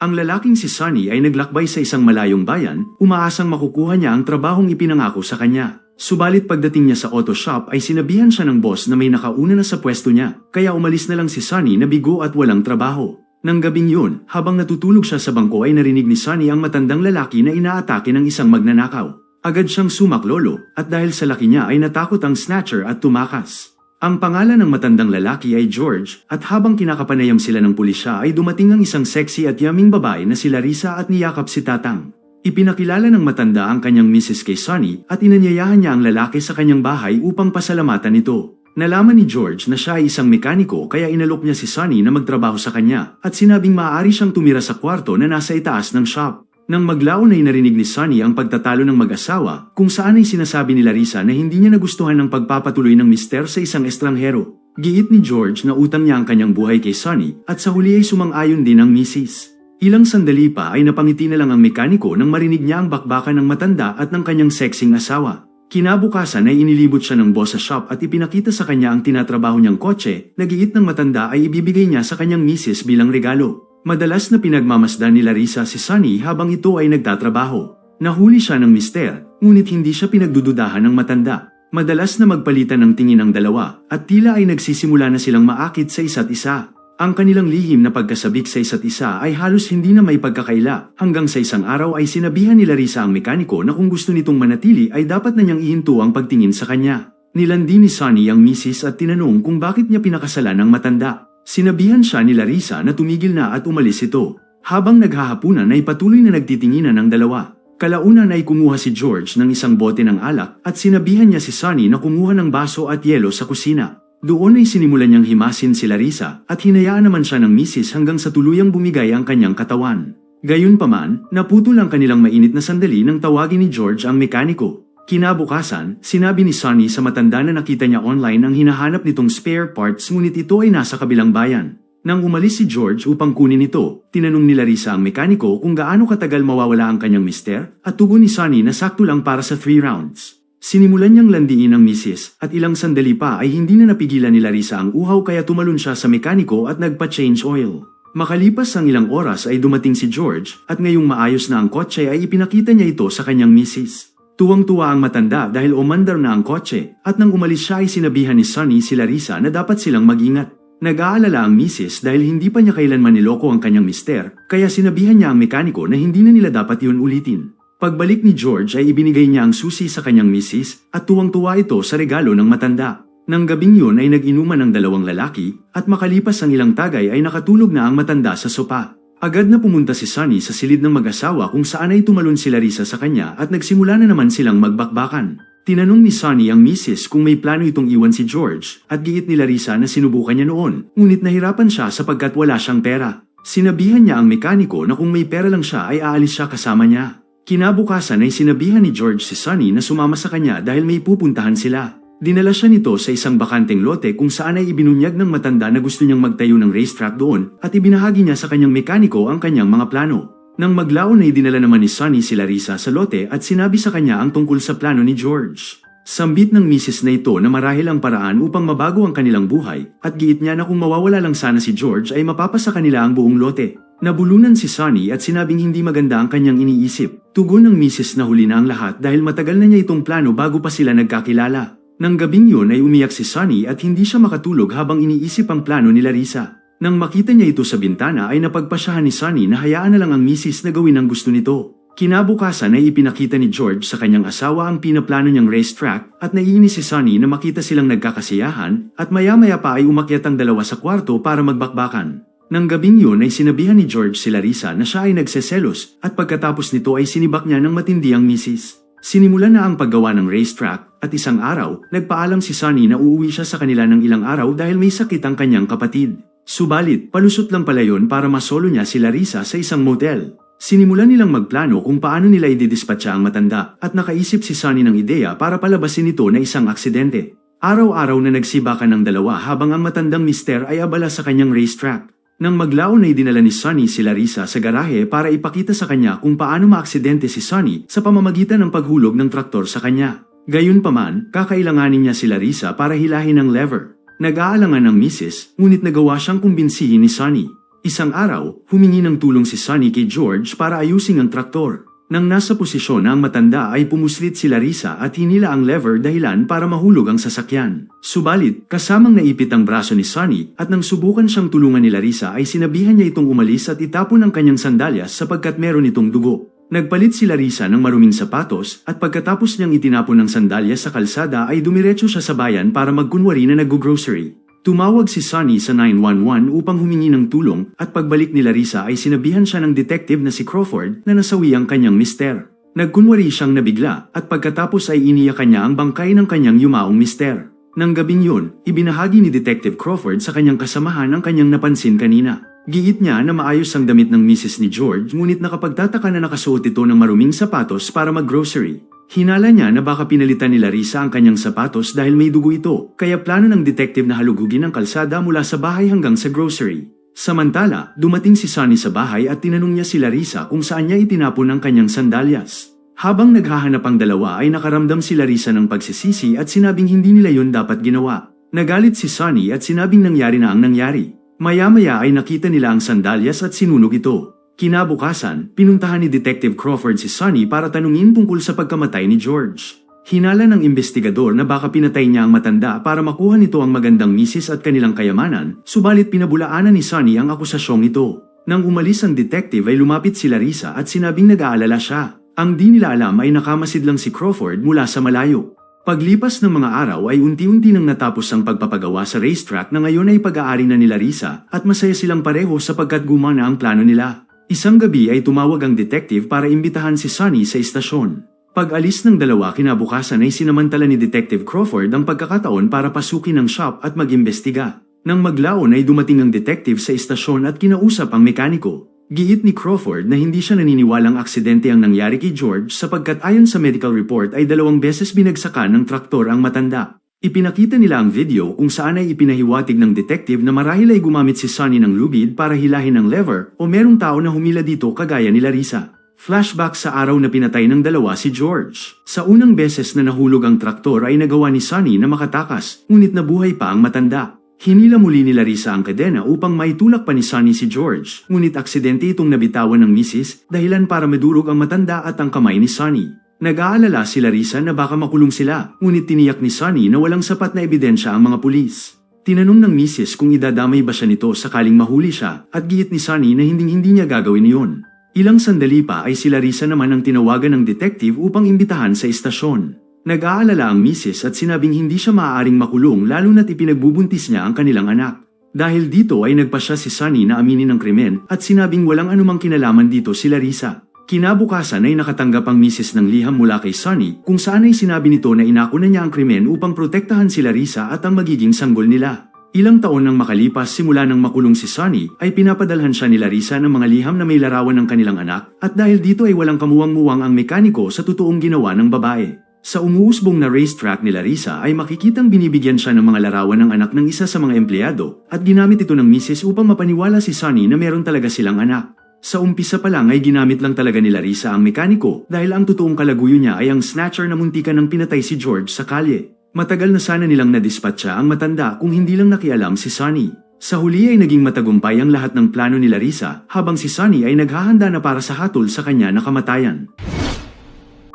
Ang lalaking si Sunny ay naglakbay sa isang malayong bayan, umaasang makukuha niya ang trabahong ipinangako sa kanya. Subalit pagdating niya sa auto shop ay sinabihan siya ng boss na may nakauna na sa pwesto niya, kaya umalis na lang si Sunny na bigo at walang trabaho. Nang gabing yun, habang natutulog siya sa bangko ay narinig ni Sunny ang matandang lalaki na inaatake ng isang magnanakaw. Agad siyang sumaklolo at dahil sa laki niya ay natakot ang snatcher at tumakas. Ang pangalan ng matandang lalaki ay George at habang kinakapanayam sila ng pulisya ay dumating ang isang sexy at yaming babae na si Larissa at niyakap si Tatang. Ipinakilala ng matanda ang kanyang Mrs. kay Sonny at inanyayahan niya ang lalaki sa kanyang bahay upang pasalamatan ito. Nalaman ni George na siya ay isang mekaniko kaya inalok niya si Sonny na magtrabaho sa kanya at sinabing maaari siyang tumira sa kwarto na nasa itaas ng shop. Nang maglaon ay narinig ni Sunny ang pagtatalo ng mag-asawa kung saan ay sinasabi ni Larissa na hindi niya nagustuhan ng pagpapatuloy ng mister sa isang estranghero. Giit ni George na utang niya ang kanyang buhay kay Sunny at sa huli ay sumang-ayon din ang misis. Ilang sandali pa ay napangiti na lang ang mekaniko nang marinig niya ang bakbakan ng matanda at ng kanyang sexing asawa. Kinabukasan ay inilibot siya ng boss sa shop at ipinakita sa kanya ang tinatrabaho niyang kotse, nagiit ng matanda ay ibibigay niya sa kanyang misis bilang regalo. Madalas na pinagmamasdan ni Larissa si Sunny habang ito ay nagtatrabaho. Nahuli siya ng mister, ngunit hindi siya pinagdududahan ng matanda. Madalas na magpalitan ng tingin ang dalawa at tila ay nagsisimula na silang maakit sa isa't isa. Ang kanilang lihim na pagkasabik sa isa't isa ay halos hindi na may pagkakaila hanggang sa isang araw ay sinabihan ni Larissa ang mekaniko na kung gusto nitong manatili ay dapat na niyang ihinto ang pagtingin sa kanya. Nilandi ni Sunny ang misis at tinanong kung bakit niya pinakasalan ng matanda. Sinabihan siya ni Larissa na tumigil na at umalis ito. Habang naghahapunan ay patuloy na nagtitinginan ng dalawa. Kalaunan ay kumuha si George ng isang bote ng alak at sinabihan niya si Sunny na kumuha ng baso at yelo sa kusina. Doon ay sinimulan niyang himasin si Larissa at hinayaan naman siya ng misis hanggang sa tuluyang bumigay ang kanyang katawan. Gayunpaman, naputol ang kanilang mainit na sandali nang tawagin ni George ang mekaniko. Kinabukasan, sinabi ni Sonny sa matanda na nakita niya online ang hinahanap nitong spare parts ngunit ito ay nasa kabilang bayan. Nang umalis si George upang kunin ito, tinanong ni Larissa ang mekaniko kung gaano katagal mawawala ang kanyang mister at tugon ni Sonny na sakto lang para sa 3 rounds. Sinimulan niyang landiin ang misis at ilang sandali pa ay hindi na napigilan ni Larissa ang uhaw kaya tumalon siya sa mekaniko at nagpa-change oil. Makalipas ang ilang oras ay dumating si George at ngayong maayos na ang kotse ay ipinakita niya ito sa kanyang misis. Tuwang-tuwa ang matanda dahil umandar na ang kotse at nang umalis siya ay sinabihan ni Sunny si Larissa na dapat silang mag-ingat. Nag-aalala ang misis dahil hindi pa niya kailanman niloko ang kanyang mister kaya sinabihan niya ang mekaniko na hindi na nila dapat yun ulitin. Pagbalik ni George ay ibinigay niya ang susi sa kanyang misis at tuwang-tuwa ito sa regalo ng matanda. Nang gabing yun ay nag-inuman ang dalawang lalaki at makalipas ang ilang tagay ay nakatulog na ang matanda sa sopa. Agad na pumunta si Sunny sa silid ng mag-asawa kung saan ay tumalon si Larissa sa kanya at nagsimula na naman silang magbakbakan. Tinanong ni Sunny ang misis kung may plano itong iwan si George at giit ni Larissa na sinubukan niya noon, ngunit nahirapan siya sapagkat wala siyang pera. Sinabihan niya ang mekaniko na kung may pera lang siya ay aalis siya kasama niya. Kinabukasan ay sinabihan ni George si Sunny na sumama sa kanya dahil may pupuntahan sila. Dinala siya nito sa isang bakanteng lote kung saan ay ibinunyag ng matanda na gusto niyang magtayo ng racetrack doon at ibinahagi niya sa kanyang mekaniko ang kanyang mga plano. Nang maglaon ay dinala naman ni Sonny si Larissa sa lote at sinabi sa kanya ang tungkol sa plano ni George. Sambit ng misis na ito na marahil ang paraan upang mabago ang kanilang buhay at giit niya na kung mawawala lang sana si George ay mapapasa kanila ang buong lote. Nabulunan si Sonny at sinabing hindi maganda ang kanyang iniisip. Tugon ng misis na huli na ang lahat dahil matagal na niya itong plano bago pa sila nagkakilala. Nang gabing yun ay umiyak si Sunny at hindi siya makatulog habang iniisip ang plano ni Larissa. Nang makita niya ito sa bintana ay napagpasyahan ni Sunny na hayaan na lang ang misis na gawin ang gusto nito. Kinabukasan ay ipinakita ni George sa kanyang asawa ang pinaplano niyang racetrack at naiinis si Sunny na makita silang nagkakasiyahan at maya-maya pa ay umakyat ang dalawa sa kwarto para magbakbakan. Nang gabing yun ay sinabihan ni George si Larissa na siya ay nagseselos at pagkatapos nito ay sinibak niya ng matindi ang misis. Sinimulan na ang paggawa ng racetrack at isang araw, nagpaalam si Sunny na uuwi siya sa kanila ng ilang araw dahil may sakit ang kanyang kapatid. Subalit, palusot lang pala yon para masolo niya si Larissa sa isang motel. Sinimulan nilang magplano kung paano nila ididispatcha ang matanda at nakaisip si Sunny ng ideya para palabasin ito na isang aksidente. Araw-araw na nagsibakan ng dalawa habang ang matandang mister ay abala sa kanyang racetrack. Nang maglaon ay dinala ni Sunny si Larissa sa garahe para ipakita sa kanya kung paano maaksidente si Sunny sa pamamagitan ng paghulog ng traktor sa kanya. Gayunpaman, kakailanganin niya si Larissa para hilahin ang lever. Nag-aalangan ng misis, ngunit nagawa siyang kumbinsihin ni Sunny. Isang araw, humingi ng tulong si Sunny kay George para ayusin ang traktor. Nang nasa posisyon na ang matanda ay pumuslit si Larissa at hinila ang lever dahilan para mahulog ang sasakyan. Subalit, kasamang naipit ang braso ni Sunny at nang subukan siyang tulungan ni Larissa ay sinabihan niya itong umalis at itapon ang kanyang sandalyas sapagkat meron itong dugo. Nagpalit si Larissa ng maruming sapatos at pagkatapos niyang itinapon ng sandalyas sa kalsada ay dumiretso siya sa bayan para magkunwari na nag-grocery. Tumawag si Sunny sa 911 upang humingi ng tulong at pagbalik ni Larissa ay sinabihan siya ng detective na si Crawford na nasawi ang kanyang mister. Nagkunwari siyang nabigla at pagkatapos ay iniyak kanya ang bangkay ng kanyang yumaong mister. Nang gabing yun, ibinahagi ni Detective Crawford sa kanyang kasamahan ang kanyang napansin kanina. Giit niya na maayos ang damit ng misis ni George ngunit nakapagtataka na nakasuot ito ng maruming sapatos para mag-grocery. Hinala niya na baka pinalitan ni Larissa ang kanyang sapatos dahil may dugo ito, kaya plano ng detective na halugugin ang kalsada mula sa bahay hanggang sa grocery. Samantala, dumating si Sunny sa bahay at tinanong niya si Larissa kung saan niya itinapon ang kanyang sandalyas. Habang naghahanap ang dalawa ay nakaramdam si Larissa ng pagsisisi at sinabing hindi nila yon dapat ginawa. Nagalit si Sunny at sinabing nangyari na ang nangyari. Maya-maya ay nakita nila ang sandalyas at sinunog ito. Kinabukasan, pinuntahan ni Detective Crawford si Sunny para tanungin tungkol sa pagkamatay ni George. Hinala ng investigador na baka pinatay niya ang matanda para makuha nito ang magandang misis at kanilang kayamanan, subalit pinabulaanan ni Sunny ang akusasyong ito. Nang umalis ang detective ay lumapit si Larissa at sinabing nag-aalala siya. Ang di nila alam ay nakamasid lang si Crawford mula sa malayo. Paglipas ng mga araw ay unti-unti nang natapos ang pagpapagawa sa racetrack na ngayon ay pag-aari na ni Larissa at masaya silang pareho sapagkat gumana ang plano nila. Isang gabi ay tumawag ang detective para imbitahan si Sunny sa istasyon. Pag-alis ng dalawa kinabukasan ay sinamantala ni Detective Crawford ang pagkakataon para pasukin ang shop at mag-imbestiga. Nang maglaon ay dumating ang detective sa istasyon at kinausap ang mekaniko. Giit ni Crawford na hindi siya naniniwalang aksidente ang nangyari kay George sapagkat ayon sa medical report ay dalawang beses binagsakan ng traktor ang matanda. Ipinakita nila ang video kung saan ay ipinahiwatig ng detective na marahil ay gumamit si Sunny ng lubid para hilahin ang lever o merong tao na humila dito kagaya ni Larissa. Flashback sa araw na pinatay ng dalawa si George. Sa unang beses na nahulog ang traktor ay nagawa ni Sunny na makatakas, ngunit nabuhay pa ang matanda. Hinila muli ni Larissa ang kadena upang maitulak pa ni Sunny si George, ngunit aksidente itong nabitawan ng misis dahilan para madurog ang matanda at ang kamay ni Sunny. Nag-aalala si Larissa na baka makulong sila, ngunit tiniyak ni Sunny na walang sapat na ebidensya ang mga pulis. Tinanong ng misis kung idadamay ba siya nito sakaling mahuli siya at giit ni Sunny na hinding-hindi niya gagawin iyon. Ilang sandali pa ay si Larissa naman ang tinawagan ng detective upang imbitahan sa istasyon. Nag-aalala ang misis at sinabing hindi siya maaaring makulong lalo na't ipinagbubuntis niya ang kanilang anak. Dahil dito ay nagpa siya si Sunny na aminin ng krimen at sinabing walang anumang kinalaman dito si Larissa. Kinabukasan ay nakatanggap ang misis ng liham mula kay Sunny kung saan ay sinabi nito na inako na niya ang krimen upang protektahan si Larissa at ang magiging sanggol nila. Ilang taon nang makalipas simula nang makulong si Sunny ay pinapadalhan siya ni Larissa ng mga liham na may larawan ng kanilang anak at dahil dito ay walang kamuwang-muwang ang mekaniko sa totoong ginawa ng babae. Sa umuusbong na racetrack ni Larissa ay makikitang binibigyan siya ng mga larawan ng anak ng isa sa mga empleyado at ginamit ito ng misis upang mapaniwala si Sunny na meron talaga silang anak. Sa umpisa pa lang ay ginamit lang talaga ni Larissa ang mekaniko dahil ang totoong kalaguyo niya ay ang snatcher na muntikan ng pinatay si George sa kalye. Matagal na sana nilang nadispatcha ang matanda kung hindi lang nakialam si Sunny. Sa huli ay naging matagumpay ang lahat ng plano ni Larissa habang si Sunny ay naghahanda na para sa hatol sa kanya na kamatayan.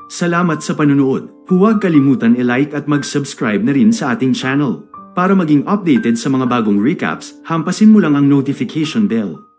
Salamat sa panunood. Huwag kalimutan i-like at mag-subscribe na rin sa ating channel. Para maging updated sa mga bagong recaps, hampasin mo lang ang notification bell.